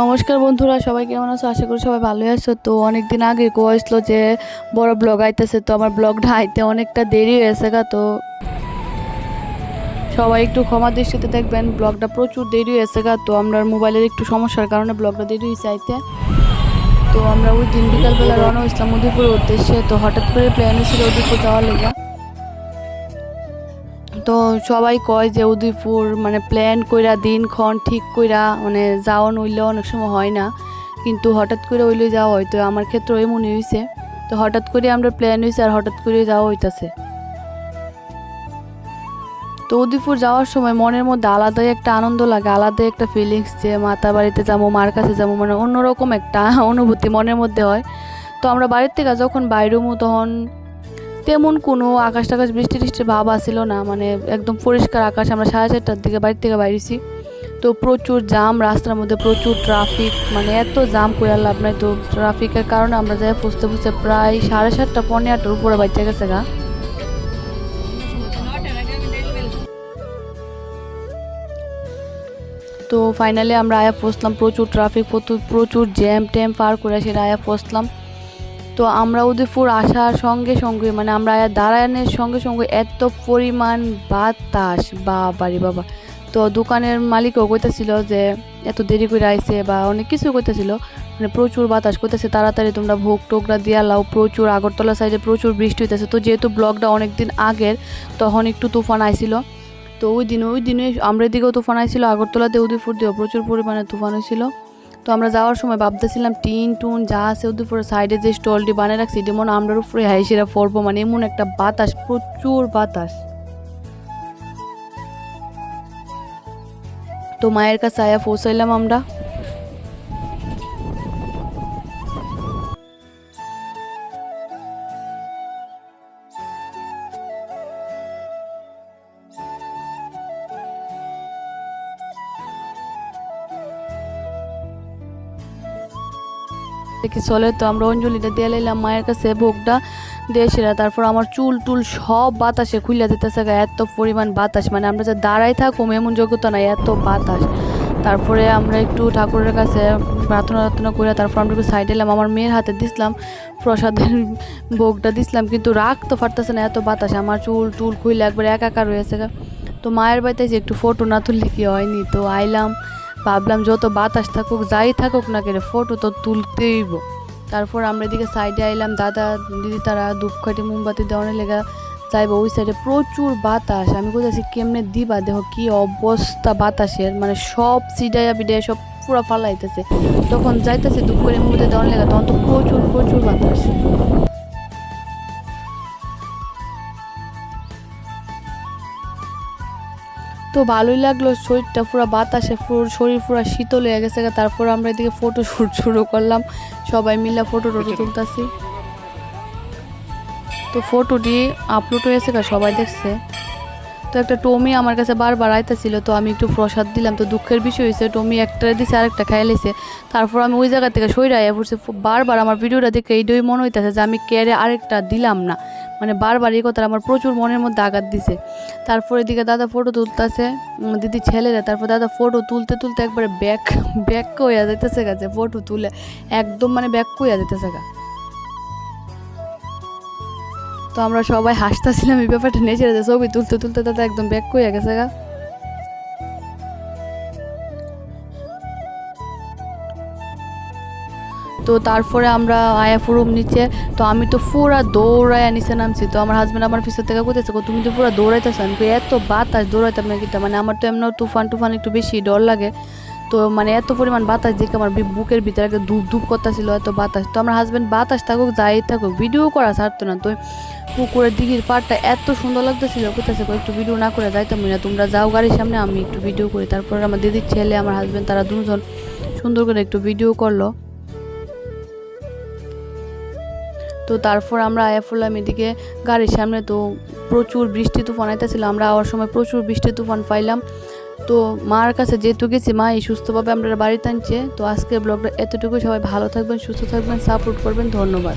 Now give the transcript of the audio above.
নমস্কার বন্ধুরা, সবাই কেমন আছো? আশা করি সবাই ভালোই আছো। তো অনেক দিন আগে কয়েছিল যে বড় ব্লগ আইতেছে, তো আমার ব্লগটা আইতে অনেকটা দেরি হয়েছে গা, তো সবাই একটু ক্ষমা দৃষ্টিতে দেখবেন, ব্লগটা প্রচুর দেরি হয়েছে গা, তো আমরা মোবাইলের একটু সমস্যার কারণে ব্লগটা দেরি হয়েছে আইতে। তো আমরা ওই দিন বিকালবেলা রওনা হয়েছিলাম উদয়পুরের উদ্দেশ্যে, তো হঠাৎ করে প্ল্যান হয়েছিল উদয়পুর যাওয়ার লেগে। তো সবাই কয় যে উদয়পুর মানে প্ল্যান কইরা দিনক্ষণ ঠিক কইরা মানে যাওয়া নইলে অনেক সময় হয় না। কিন্তু হঠাৎ করে ওইলে যাওয়া হয়তো আমার ক্ষেত্রে ওই মনে হয়েছে তো হঠাৎ করে আমরা প্ল্যান হয়েছে আর হঠাৎ করে যাওয়া হইতাছে। তো উদয়পুর যাওয়ার সময় মনের মধ্যে আলাদাই একটা আনন্দ লাগে, আলাদাই একটা ফিলিংস যে মাতা বাড়িতে যাব, মার কাছে যাব মানে অন্যরকম একটা অনুভূতি মনের মধ্যে হয়। তো আমরা বাড়ির থেকে যখন বাইরমু তখন তেমন কোনো আকাশ টাকাশ, বৃষ্টি টিষ্টির ভাব আসছিল না। মানে একদম পরিষ্কার আকাশ। আমরা সাড়ে চারটার দিকে বাড়ির থেকে বাইরেছি। তো প্রচুর জাম, রাস্তার মধ্যে প্রচুর ট্রাফিক মানে এত জাম করে লাভ নাই তো ট্রাফিকের কারণে আমরা যাই ফুসতে ফুসতে প্রায় সাড়ে সাতটা পনেরো আটটার উপরে বাচ্চা গেছে গা। তো ফাইনালি আমরা আয়া পৌঁছলাম। প্রচুর ট্রাফিক প্রচুর জ্যাম ট্যাম পার করে সেটা আয়া পৌঁছলাম। তো আমরা উদয়পুর আসার সঙ্গে সঙ্গে মানে আমরা দাঁড়ানোর সঙ্গে সঙ্গে এত পরিমাণ বাতাস বা বাড়ি বাবা। তো দোকানের মালিকও কইতেছিল যে, এত দেরি করে আইছে বা অনেক কিছু কইতেছিল মানে প্রচুর বাতাস করতেছে তাড়াতাড়ি তোমরা ভোগ টোকরা দিয়া লাও, প্রচুর আগরতলা সাইডে প্রচুর বৃষ্টি হইতেছে। তো যেহেতু ব্লগটা অনেক দিন আগের, তখন একটু তুফান আইছিল। তো ওই দিন, ওই দিনে আমরা দিকেও তুফান আইছিল, আগরতলাতে উদয়পুর দিয়েও প্রচুর পরিমাণে তুফান হয়েছিল তো আমরা যাওয়ার সময় ভাবতেছিলাম, টিন টুন যা আছে ওদের পুরো সাইডে যে স্টলটি বানিয়ে রাখছি, যেমন আমরার উপরে হাই সেরা পড়ব মানে এমন একটা বাতাস, প্রচুর বাতাস। তো মায়ের কাছে আয়া পৌঁছাইলাম আমরা। দেখি চলে। তো আমরা অঞ্জলিটা দিয়ে লাইলাম মায়ের কাছে ভোগটা দিয়ে সেরা তারপর আমার চুল টুল সব বাতাসে খুলে দিতেছে এত পরিমাণ বাতাস। মানে আমরা যে দাঁড়াই থাকুম এমন যোগ্যতা নাই, এত বাতাস। তারপরে আমরা একটু ঠাকুরের কাছে প্রার্থনা প্রার্থনা করে তারপর আমরা একটু সাইড এলাম। আমার মেয়ের হাতে দিছিলাম প্রসাদের ভোগটা দিছিলাম, কিন্তু রাগ তো পারতেছে না, এত বাতাস। আমার চুল টুল খুইলে একবার একাকার হয়েছে তো মায়ের বাড়িতে যে একটু ফটো না তুললে কি হয়নি? তো আইলাম। ভাবলাম যত বাতাস থাকুক, যাই থাকুক না কেন ফটো তো তুলতেইব তারপর আমরা এদিকে সাইডে আইলাম, দাদা, দিদি, তারা ধূপকাঠি মোমবাতি দেওয়ানোর লেগা যাইবো, ওই সাইডে প্রচুর বাতাস। আমি কোথাছি কেমনে দিবা? দেহ কি অবস্থা বাতাসের মানে সব সিডাইয়া বিডাইয়া সব পুরো ফালাইতেছে। তখন যাইতেছে করে মুখে দেওয়ার লেগা, তখন তো প্রচুর প্রচুর বাতাস। তো ভালোই লাগল শরীরটা পুরো বাতাসে পুরো শরীর পুরো শীতল হয়ে গেছে তারপর আমরা এদিকে ফটো শ্যুট শুরু করলাম। সবাই মিলে ফটো টটো তুলতেছি। তো ফটোটি আপলোড হয়েছে সবাই দেখছে। তো একটা টমি আমার কাছে বারবার আইতেছিল তো আমি একটু প্রসাদ দিলাম। তো দুঃখের বিষয় হয়েছে টমি একটা দিছে আরেকটা খাই লেছে। তারপর আমি ওই জায়গা থেকে সইরা আয়া পড়ছি বারবার আমার ভিডিওটা দেখে এইটাই মনে হইতেছে যে আমি কেড়ে আরেকটা দিলাম না। মানে বারবার এই কথা আমার প্রচুর মনের মধ্যে আঘাত দিছে। তারপর এদিকে দাদা ফটো তুলতেছে দিদি ছেলেরা, তারপর দাদা ফটো তুলতে তুলতে একবারে ব্যাক ব্যাক কইয়া যেতেছে গাছে ফটো তুলে, একদম মানে ব্যাক কইয়া যেতেছে গা। তো আমরা সবাই হাসতেছিলাম এই ব্যাপারটা নেচে ছবি তুলতে তুলতে দাদা একদম ব্যাক কইয়া গেছে গা। তো তারপরে আমরা আয়া ফুরুম নিচে, তো আমি তো পুরা দৌড়াইয়া নিচে নামছি। তো আমার হাজব্যান্ড আমার পিছন থেকে কোথাছে তুমি তো পুরো দৌড়াইতেছো। আমি এত বাতাস দৌড়াইতাম না কিন্তু মানে আমার তো এমন তুফান টুফান একটু বেশি ডর লাগে। তো মানে এত পরিমাণ বাতাস দেখে আমার বুকের ভিতরে একটা ধূপ ধূপ করতেছিল এত বাতাস। তো আমার হাজব্যান্ড বাতাস থাকুক, যাই থাকুক ভিডিও করা ছাড়তো না। তো পুকুরের দিঘির পাড়টা এত সুন্দর লাগতেছিল কোথাছে একটু ভিডিও না করে যাইতাম না, তোমরা যাও গাড়ির সামনে, আমি একটু ভিডিও করি। তারপর আমার দিদির ছেলে, আমার হাজব্যান্ড তারা দুজন সুন্দর করে একটু ভিডিও করল। তো তারপর আমরা আয়া পড়লাম এদিকে গাড়ির সামনে, তো প্রচুর বৃষ্টি তুফান আইতেছিল, আমরা আওয়ার সময় প্রচুর বৃষ্টি তুফান পাইলাম। তো মার কাছে যেহেতু গেছি, মা এই সুস্থভাবে আমরা বাড়িতে আনছে, তো আজকের ব্লগটা এতটুকু সবাই ভালো থাকবেন, সুস্থ থাকবেন, সাপোর্ট করবেন, ধন্যবাদ।